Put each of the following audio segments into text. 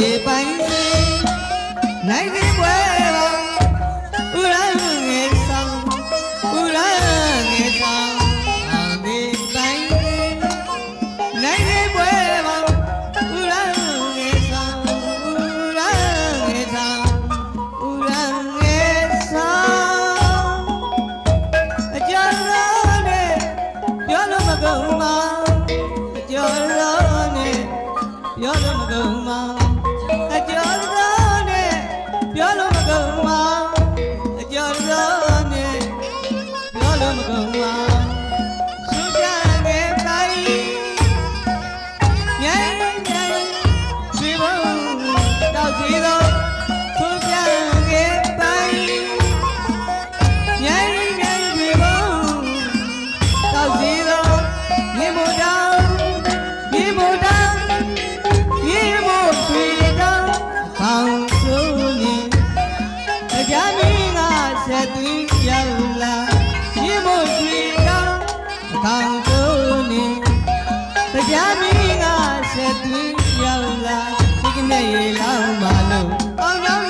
ဒီပိုင်စီ နိုင်ဒီပွဲပါဥရငယ်ဆောင်ဥရငယ်ဆောင်အောင်ဒီပိုင်စီနိုင်ဒီပွဲပါဥရငယ်ဆောင်ဥရငယ်ဆောင်ဥရငယ်ဆောင်အကြောင်းနဲ့ပြောလို့မကုန်ပါအကျော်ရောနဲ့ပြောလို့မကုန်ပါအကျော်ရောနဲ့ပြောလို့မကုန်ပါအကျော်ရောနဲ့ပြောလို့မကုန်ပါသူကြတဲ့တိုင်းမြိုင်မြိုင်ဆွေဘုံတောက်စီသောသူကြတဲ့တိုင်းမြိုင်မြိုင်ဆွေဘုံတောက်စီသောမြေမို့တော တရားမင်းကဆက်သွင်းရောက်လာဒီကနေ့ရေလောင်းမလို့အောင်ကြောင်းလည်းဘူးကို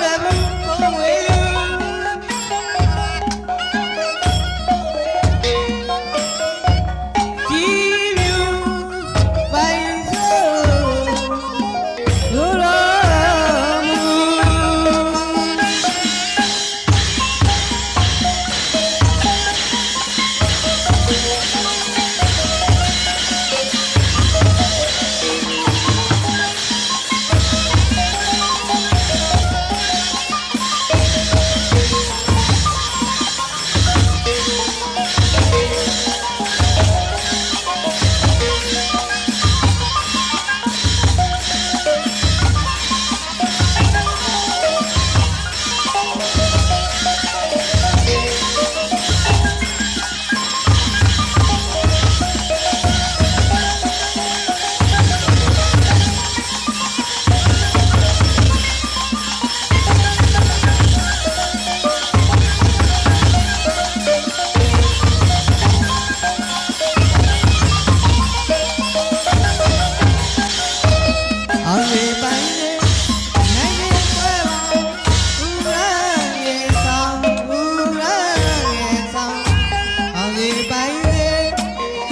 အောင်ရေပိုင်နေ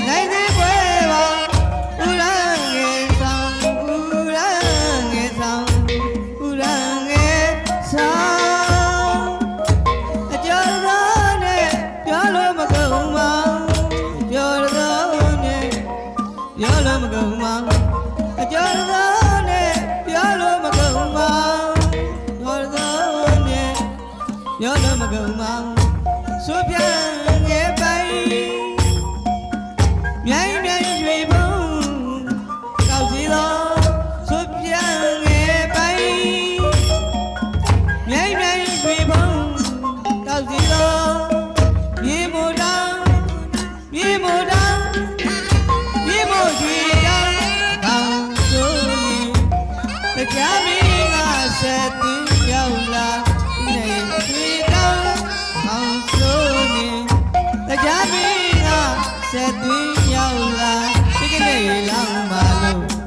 နိုင်နေဆွဲပါဦးရရေဆောင်ဦးရရေဆောင်ဦးရရေဆောင်အကျော်တော်နဲ့ပြောလို့မကုန်ပါအကျော်တော်နဲ့ပြောလို့မကုန်ပါအကျော်တော်နဲ့ပြောလို့မကုန်ပါတော်တော်နဲ့ပြောလို့မကုန်ပါဆိုပြန် ရင်တရားမင်းကဆက်သွင်းရောက်လာနေကျွေတောင်ကောင်းဆိုရင်တရားမင်းကဆက်သွင်းရောက်လာဒီကနေ့လောင်းပါလို့